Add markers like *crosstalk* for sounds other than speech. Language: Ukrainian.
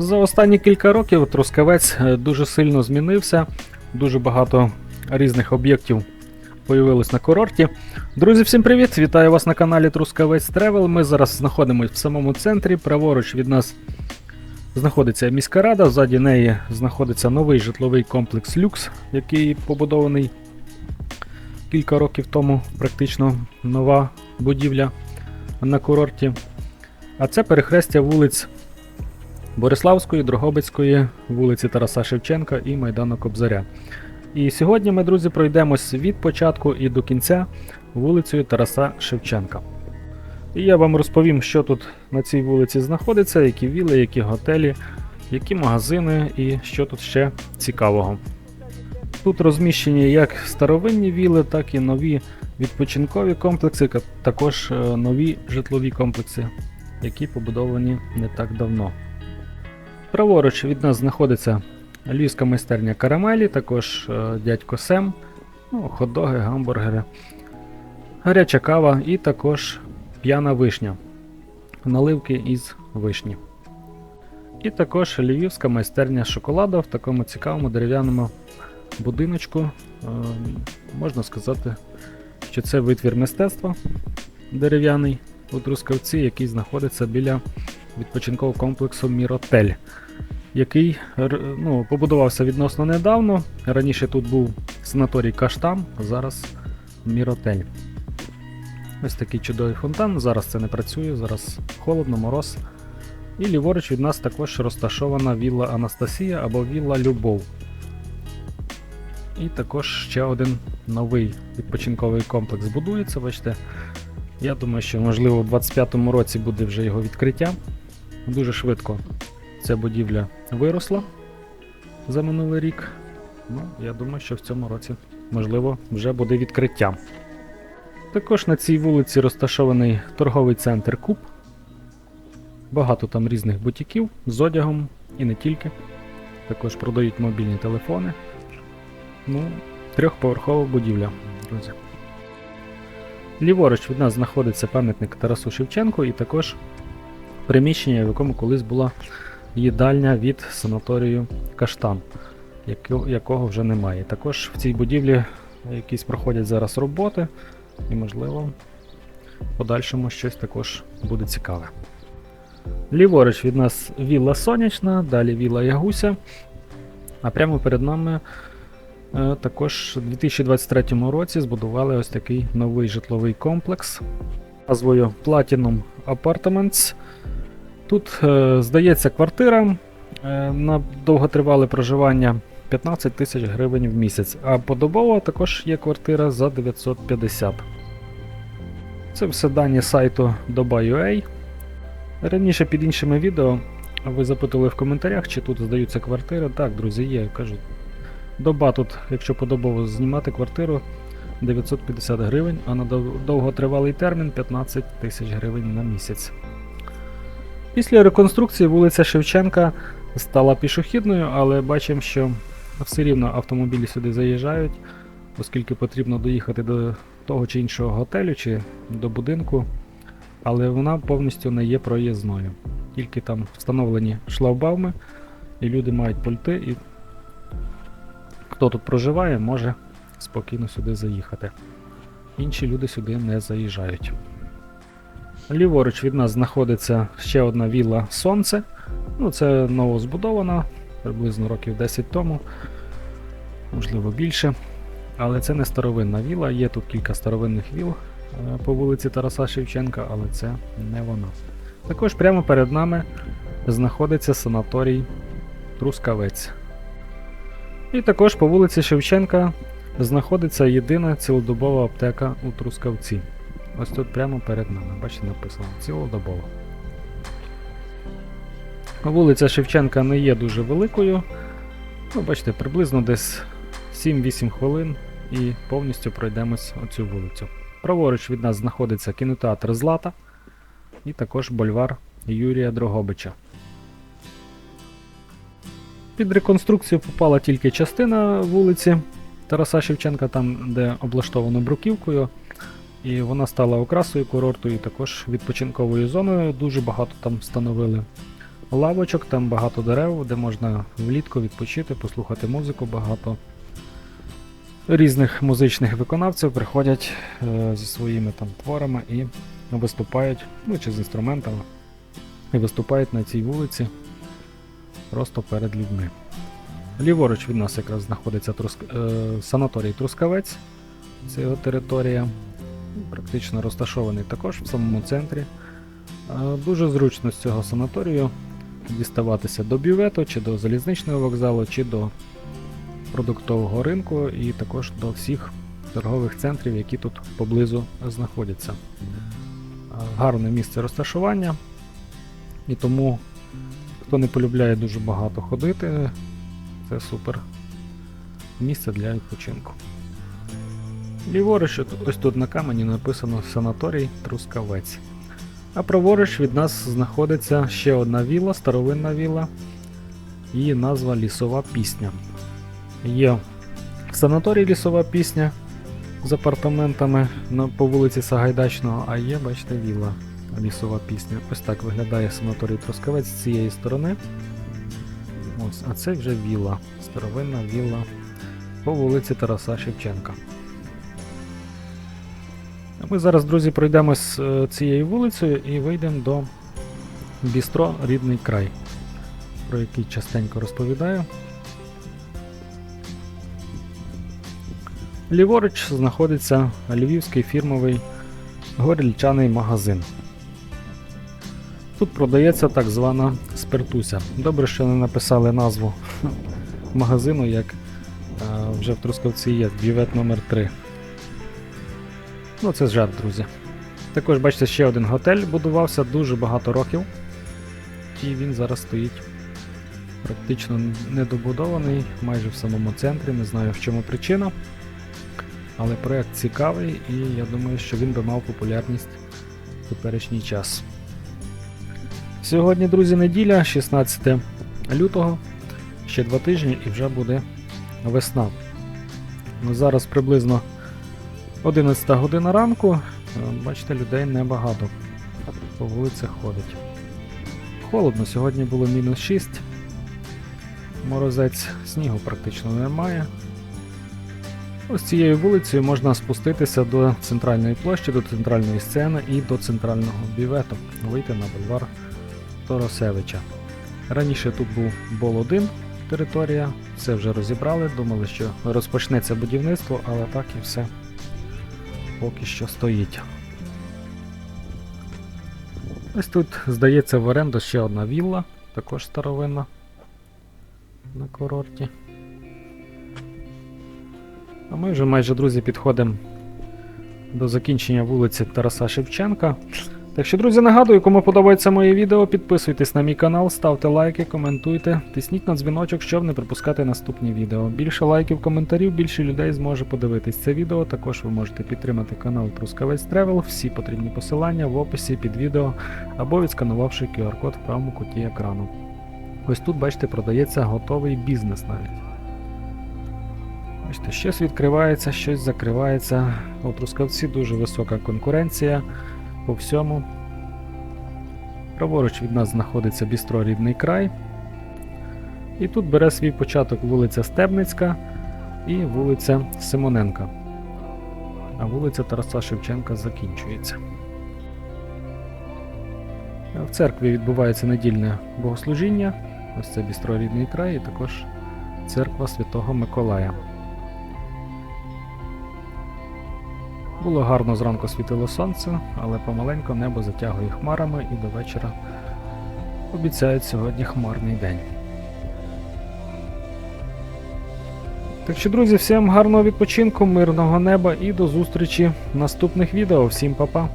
За останні кілька років Трускавець е, дуже сильно змінився, дуже багато різних об'єктів появилось на курорті. Друзі, всім привіт! Вітаю вас на каналі Трускавець Тревел. Ми зараз знаходимося в самому центрі. Праворуч від нас знаходиться міська рада, ззаді неї знаходиться новий житловий комплекс Люкс, який побудований кілька років тому, практично нова будівля на курорті. А це перехрестя вулиць Бориславської, Дрогобицької, вулиці Тараса Шевченка і Майдану Кобзаря. І сьогодні ми, друзі, пройдемось від початку і до кінця вулицею Тараса Шевченка. І я вам розповім, що тут на цій вулиці знаходиться, які віли, які готелі, які магазини і що тут ще цікавого. Тут розміщені як старовинні віли, так і нові відпочинкові комплекси, також е, нові житлові комплекси, які побудовані не так давно. Праворуч від нас знаходиться львівська майстерня карамелі, також е, дядько Сем, ну, хот-доги, гамбургери, гаряча кава і також п'яна вишня. Наливки із вишні. І також львівська майстерня шоколаду в такому цікавому дерев'яному будиночку. Е, можна сказати, що це витвір мистецтва дерев'яний у Трускавці, який знаходиться біля відпочинкового комплексу Міротель, який ну, побудувався відносно недавно. Раніше тут був санаторій Каштан, зараз Міротель. Ось такий чудовий фонтан. Зараз це не працює, зараз холодно, мороз. І ліворуч від нас також розташована вілла Анастасія або вілла Любов. І також ще один новий відпочинковий комплекс будується. Бачите, я думаю, що можливо в 25-му році буде вже його відкриття. Дуже швидко ця будівля виросла за минулий рік. Ну, я думаю, що в цьому році, можливо, вже буде відкриття. Також на цій вулиці розташований торговий центр Куб. Багато там різних бутіків з одягом і не тільки. Також продають мобільні телефони. Ну, трьохповерхова будівля, друзі. Ліворуч від нас знаходиться пам'ятник Тарасу Шевченку і також приміщення, в якому колись була їдальня від санаторію Каштан, якого вже немає. Також в цій будівлі якісь проходять зараз роботи, і, можливо, в подальшому щось також буде цікаве. Ліворуч від нас вілла Сонячна, далі вілла Ягуся. А прямо перед нами е, також у 2023 році збудували ось такий новий житловий комплекс назвою Platinum Apartments. Тут, е, здається, квартира е, на довготривале проживання 15 тисяч гривень в місяць, а подобово також є квартира за 950. Це все дані сайту Doba.ua. Раніше під іншими відео ви запитували в коментарях, чи тут здаються квартири. Так, друзі, є. Кажу, доба тут, якщо подобово знімати квартиру, 950 гривень, а на довготривалий термін 15 тисяч гривень на місяць. Після реконструкції вулиця Шевченка стала пішохідною, але бачимо, що все рівно автомобілі сюди заїжджають, оскільки потрібно доїхати до того чи іншого готелю чи до будинку, але вона повністю не є проїзною. Тільки там встановлені шлагбауми, і люди мають пульти, і хто тут проживає, може спокійно сюди заїхати. Інші люди сюди не заїжджають. Ліворуч від нас знаходиться ще одна вілла Сонце. Ну, це новозбудована, приблизно років 10 тому, можливо більше. Але це не старовинна віла, є тут кілька старовинних віл е, по вулиці Тараса Шевченка, але це не вона. Також прямо перед нами знаходиться санаторій Трускавець. І також по вулиці Шевченка знаходиться єдина цілодобова аптека у Трускавці. Ось тут прямо перед нами, бачите, написано цілодобово. Вулиця Шевченка не є дуже великою. Ну, бачите, приблизно десь 7-8 хвилин і повністю пройдемось оцю вулицю. Праворуч від нас знаходиться кінотеатр Злата і також бульвар Юрія Дрогобича. Під реконструкцію попала тільки частина вулиці Тараса Шевченка, там, де облаштовано бруківкою. І вона стала окрасою курорту і також відпочинковою зоною. Дуже багато там встановили лавочок, там багато дерев, де можна влітку відпочити, послухати музику багато. Різних музичних виконавців приходять е, зі своїми там творами і виступають, ну чи з інструментами, і виступають на цій вулиці просто перед людьми. Ліворуч від нас якраз знаходиться Труск... е, санаторій Трускавець, це його територія, практично розташований також в самому центрі. Дуже зручно з цього санаторію діставатися до бювету, чи до залізничного вокзалу, чи до продуктового ринку, і також до всіх торгових центрів, які тут поблизу знаходяться. Гарне місце розташування, і тому, хто не полюбляє дуже багато ходити, це супер місце для відпочинку. Ліворуч, ось тут на камені написано санаторій Трускавець. А праворуч від нас знаходиться ще одна віла, старовинна віла. Її назва Лісова пісня. Є санаторій Лісова пісня з апартаментами по вулиці Сагайдачного, а є, бачите, віла Лісова пісня. Ось так виглядає санаторій Трускавець з цієї сторони. Ось, а це вже віла, старовинна віла по вулиці Тараса Шевченка. Ми зараз, друзі, пройдемось е, цією вулицею і вийдемо до Бістро Рідний край, про який частенько розповідаю. Ліворуч знаходиться львівський фірмовий горільчаний магазин. Тут продається так звана спиртуся. Добре, що не написали назву *laughs* магазину, як е, вже в Трускавці є, бювет номер 3 Ну, це жарт, друзі. Також, бачите, ще один готель будувався дуже багато років. І він зараз стоїть практично недобудований, майже в самому центрі. Не знаю в чому причина. Але проект цікавий і я думаю, що він би мав популярність в теперішній час. Сьогодні, друзі, неділя, 16 лютого, ще два тижні і вже буде весна. Ну, зараз приблизно 11 година ранку. Е, Бачите, людей небагато. По вулицях ходить. Холодно, сьогодні було мінус 6. Морозець снігу практично немає. Ось цією вулицею можна спуститися до центральної площі, до центральної сцени і до центрального бювету, вийти на бульвар Торосевича. Раніше тут був Бол-1 територія, все вже розібрали, думали, що розпочнеться будівництво, але так і все поки що стоїть. Ось тут, здається, в оренду ще одна вілла, також старовинна на курорті. А ми вже майже, друзі, підходимо до закінчення вулиці Тараса Шевченка. Так що, друзі, нагадую, кому подобається моє відео, підписуйтесь на мій канал, ставте лайки, коментуйте, тисніть на дзвіночок, щоб не пропускати наступні відео. Більше лайків, коментарів, більше людей зможе подивитись це відео. Також ви можете підтримати канал Трускавець Тревел. Всі потрібні посилання в описі під відео або відсканувавши QR-код в правому куті екрану. Ось тут, бачите, продається готовий бізнес навіть. Бачите, щось відкривається, щось закривається. У Трускавці дуже висока конкуренція по всьому. Праворуч від нас знаходиться бістро Рідний край. І тут бере свій початок вулиця Стебницька і вулиця Симоненка. А вулиця Тараса Шевченка закінчується. В церкві відбувається недільне богослужіння. Ось це бістро Рідний край і також церква Святого Миколая. Було гарно зранку світило сонце, але помаленько небо затягує хмарами і до вечора обіцяють сьогодні хмарний день. Так що, друзі, всім гарного відпочинку, мирного неба і до зустрічі в наступних відео. Всім па-па!